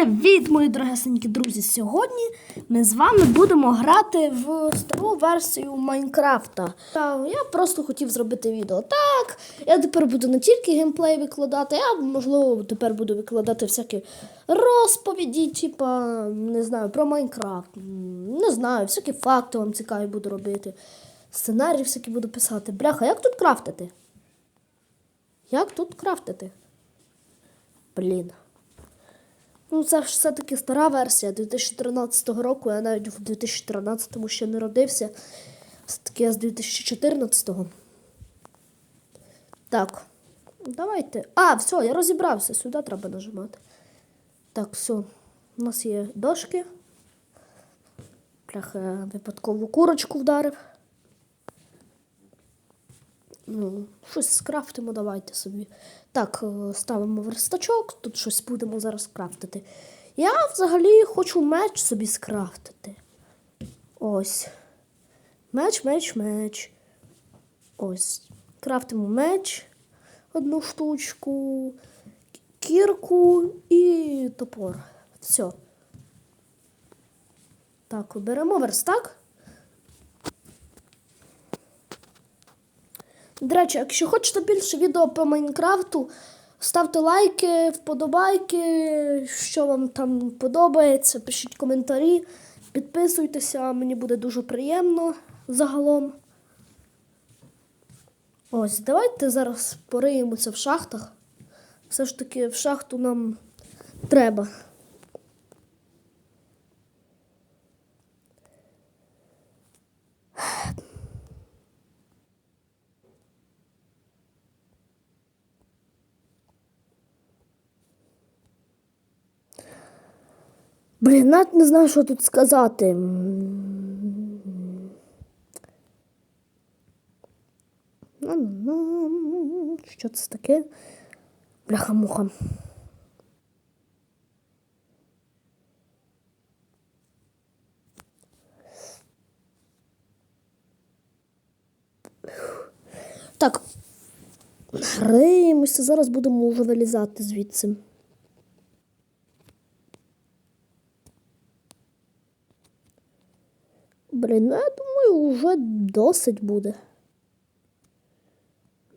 Привіт, мої дорогесенькі друзі! Сьогодні ми з вами будемо грати в стару версію Майнкрафта. Я просто хотів зробити відео. Так, я тепер буду не тільки геймплей викладати, я можливо тепер буду викладати всякі розповіді, типа, не знаю, про Майнкрафт. Не знаю, всякі факти вам цікаві буду робити. Сценарії всякі буду писати. Бляха, як тут крафтити? Як тут крафтити? Блін. Ну, це все-таки стара версія 2013 року. Я навіть в 2013-му ще не родився. Все-таки я з 2014-го. Так. Давайте. А, все, я розібрався. Сюди треба нажимати. Так, все. У нас є дошки. Бляха, випадкову курочку вдарив. Ну, щось скрафтимо, давайте собі. Так, е, ставимо верстачок, тут щось будемо зараз крафтити. Я взагалі хочу меч собі скрафтити. Ось. Меч, меч, меч. Ось. Крафтимо меч, одну штучку, кірку і топор. Все. Так, беремо верстак. До речі, якщо хочете більше відео по Майнкрафту, ставте лайки, вподобайки, що вам там подобається, пишіть коментарі, підписуйтеся, мені буде дуже приємно загалом. Ось, давайте зараз пориємося в шахтах. Все ж таки в шахту нам треба. Блін, навіть не знаю, що тут сказати. Що це таке? Бляха-муха. Так. Риємося, зараз будемо вже вилізати звідси. Блін, ну я думаю, вже досить буде.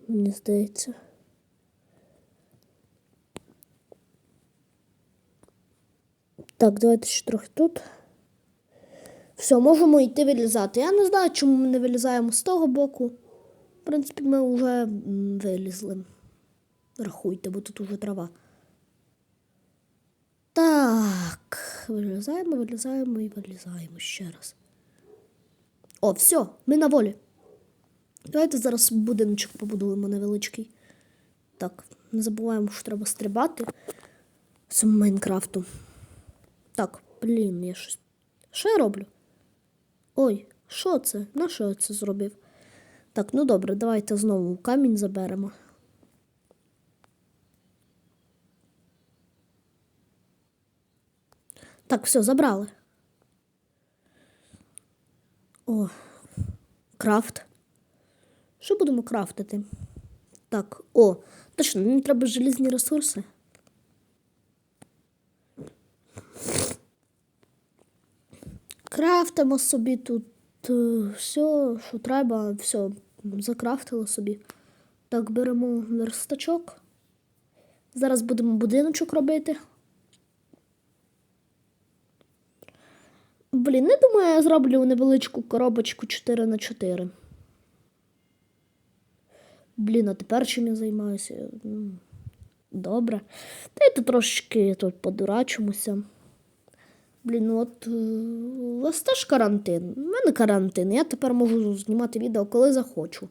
Мені здається. Так, давайте ще трохи тут. Все, можемо йти вилізати. Я не знаю, чому ми не вилізаємо з того боку. В принципі, ми вже вилізли. Рахуйте, бо тут уже трава. Так, вилізаємо, вилізаємо і вилізаємо ще раз. О, все, ми на волі. Давайте зараз будиночок побудуємо невеличкий. Так, не забуваємо, що треба стрибати з Майнкрафту. Так, блін, я щось. Що я роблю? Ой, що це? На що я це зробив? Так, ну добре, давайте знову камінь заберемо. Так, все, забрали. Крафт. Що будемо крафтити? Так, о, точно, мені треба желізні ресурси. Крафтимо собі тут е, все, що треба, все, закрафтили собі. Так, беремо верстачок. Зараз будемо будиночок робити. Блін, не думаю, я зроблю невеличку коробочку 4 на 4 Блін, а тепер чим я займаюся? М, Добре. Дайте трошки тут подурачимося. Блін, ну от е, у вас теж карантин. У мене карантин. Я тепер можу знімати відео, коли захочу.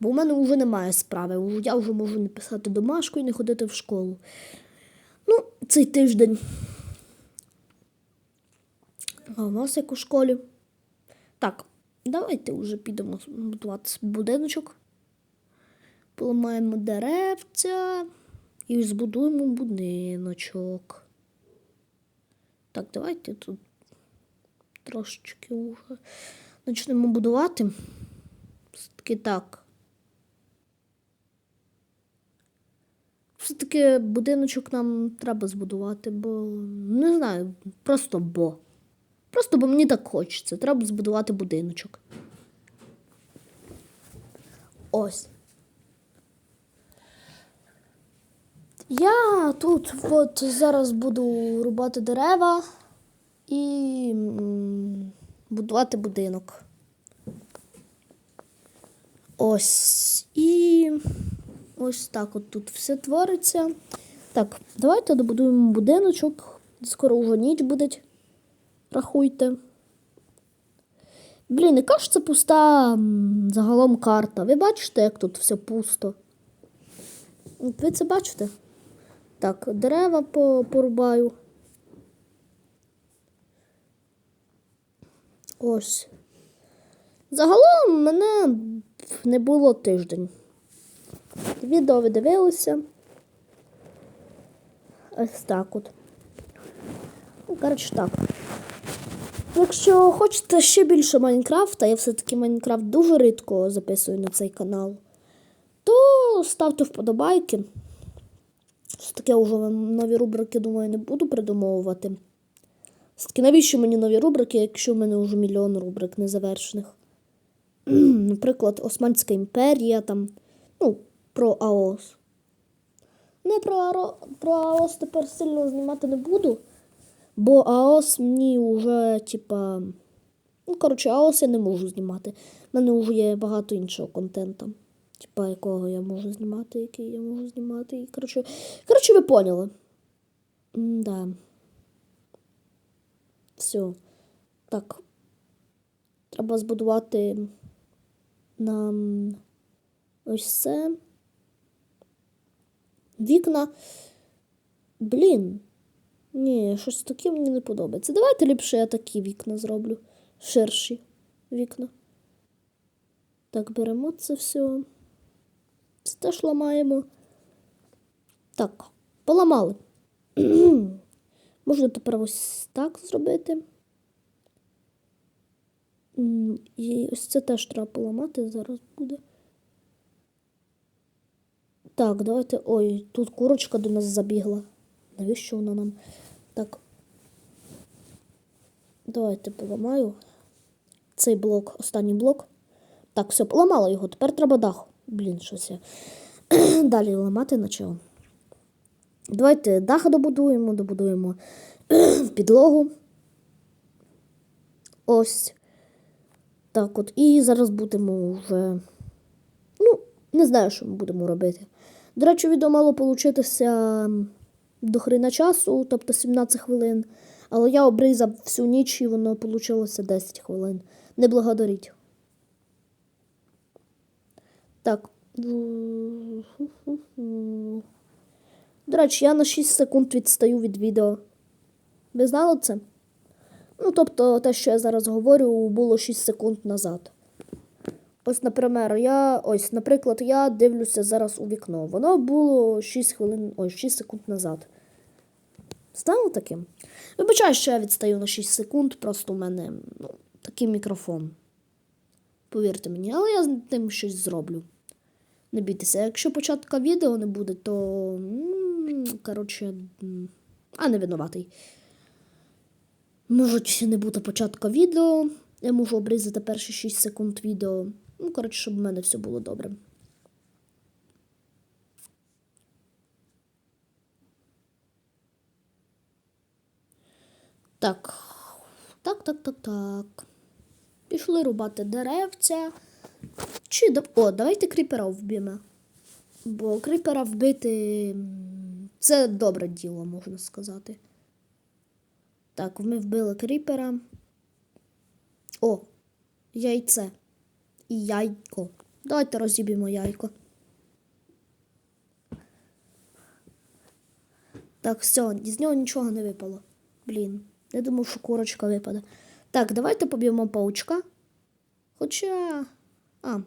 Бо у мене вже немає справи. Я вже можу не писати домашку і не ходити в школу. Ну, цей тиждень. А у школі? Так, давайте вже підемо будувати будиночок. Поламаємо деревця і збудуємо будиночок. Так, давайте тут трошечки вже почнемо будувати. Все-таки так. Все-таки будиночок нам треба збудувати, бо не знаю, просто бо. Просто бо мені так хочеться. Треба збудувати будиночок. Ось. Я тут от зараз буду рубати дерева і будувати будинок. Ось. І ось так от тут все твориться. Так, давайте добудуємо будиночок. Скоро вже ніч буде. Рахуйте. Блін, яка ж це пуста загалом карта. Ви бачите, як тут все пусто? Ви це бачите? Так, дерева порубаю. Ось. Загалом мене не було тиждень. Відео ви дивилися. Ось так от. Ну, коротше, так. Якщо хочете ще більше Майнкрафта, я все-таки Майнкрафт дуже рідко записую на цей канал, то ставте вподобайки. Все-таки я вже нові рубрики, думаю, не буду придумовувати. Все-таки навіщо мені нові рубрики, якщо в мене вже мільйон рубрик незавершених? Наприклад, Османська імперія, там, ну, про АОС. Не про, про АОС тепер сильно знімати не буду. Бо АОС мені вже, типа. Ну, коротше, АОС я не можу знімати. У мене вже є багато іншого контенту. Типа, якого я можу знімати, який я можу знімати. І, коротше, коротше, ви поняли. Да. Все. Так. Треба збудувати нам ось це. Вікна. Блін. Ні, щось таке мені не подобається. Давайте ліпше я такі вікна зроблю. Ширші вікна. Так, беремо це все. Це теж ламаємо. Так, поламали. Можна тепер ось так зробити. І ось це теж треба поламати, зараз буде. Так, давайте. Ой, тут курочка до нас забігла. Навіщо вона нам? Так. Давайте поламаю. Цей блок, останній блок. Так, все, поламала його. Тепер треба дах. Блін, щось я. Далі ламати почав. Давайте дах добудуємо, добудуємо підлогу. Ось. Так от. І зараз будемо вже. Ну, не знаю, що ми будемо робити. До речі, відео мало получитися до хрена часу, тобто 17 хвилин. Але я обрізав всю ніч і воно вийшло 10 хвилин. Не благодаріть. Так. До речі, я на 6 секунд відстаю від відео. Ви знали це? Ну, тобто, те, що я зараз говорю, було 6 секунд назад. Ось, наприклад, я, ось, наприклад, я дивлюся зараз у вікно. Воно було 6 хвилин, ой, 6 секунд назад. Стало таким? Вибачаю, що я відстаю на 6 секунд, просто у мене ну, такий мікрофон. Повірте мені, але я з тим щось зроблю. Не бійтеся, якщо початка відео не буде, то. Коротше, а не винуватий. Можуть не бути початка відео. Я можу обрізати перші 6 секунд відео. Ну, коротше, щоб в мене все було добре. Так. Так, так, так, так. Пішли рубати деревця. Чи О, давайте кріпера вб'ємо. Бо кріпера вбити це добре діло, можна сказати. Так, ми вбили кріпера. О, яйце. І яйко. Давайте розіб'ємо яйко. Так, все, з нього нічого не випало. Блін, я думав, що курочка випаде. Так, давайте поб'ємо паучка. Хоча. А,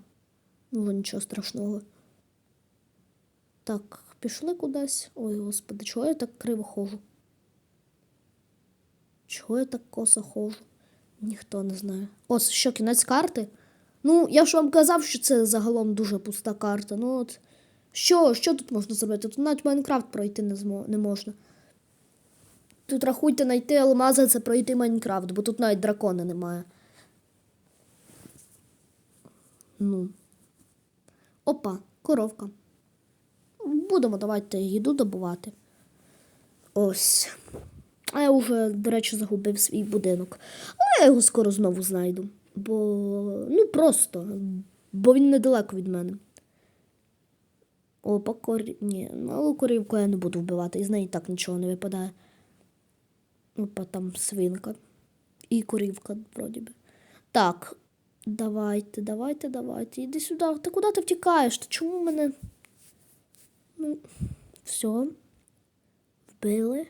ну нічого страшного. Так, пішли кудись. Ой, господи, чого я так криво ходжу? Чого я так косо ходжу? Ніхто не знає. Ось що кінець карти. Ну, я ж вам казав, що це загалом дуже пуста карта. Ну от Що, що тут можна зробити? Тут навіть Майнкрафт пройти не, змо... не можна. Тут рахуйте, знайти алмази це пройти Майнкрафт, бо тут навіть дракона немає. Ну. Опа, коровка. Будемо давайте їду добувати. Ось. А я вже, до речі, загубив свій будинок. Але я його скоро знову знайду. Бо. Ну просто. Бо він недалеко від мене. Опа, корі... Ні, малу корівку я не буду вбивати, із неї так нічого не випадає. Опа, там свинка. І корівка, вроді би. Так. Давайте, давайте, давайте. Іди сюди. Ти куди ти втікаєш? Ти чому мене. Ну, все. Вбили.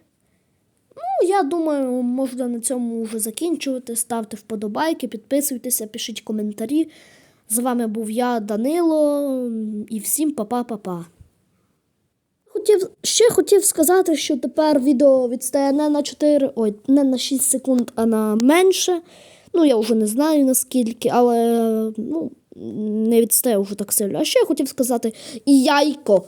Ну, я думаю, можна на цьому вже закінчувати. Ставте вподобайки, підписуйтеся, пишіть коментарі. З вами був я, Данило, і всім па-па-па-па. Хотів, ще хотів сказати, що тепер відео відстає не на 4, ой, не на 6 секунд, а на менше. Ну, я вже не знаю наскільки, але ну, не відстає вже так сильно. А ще хотів сказати і яйко.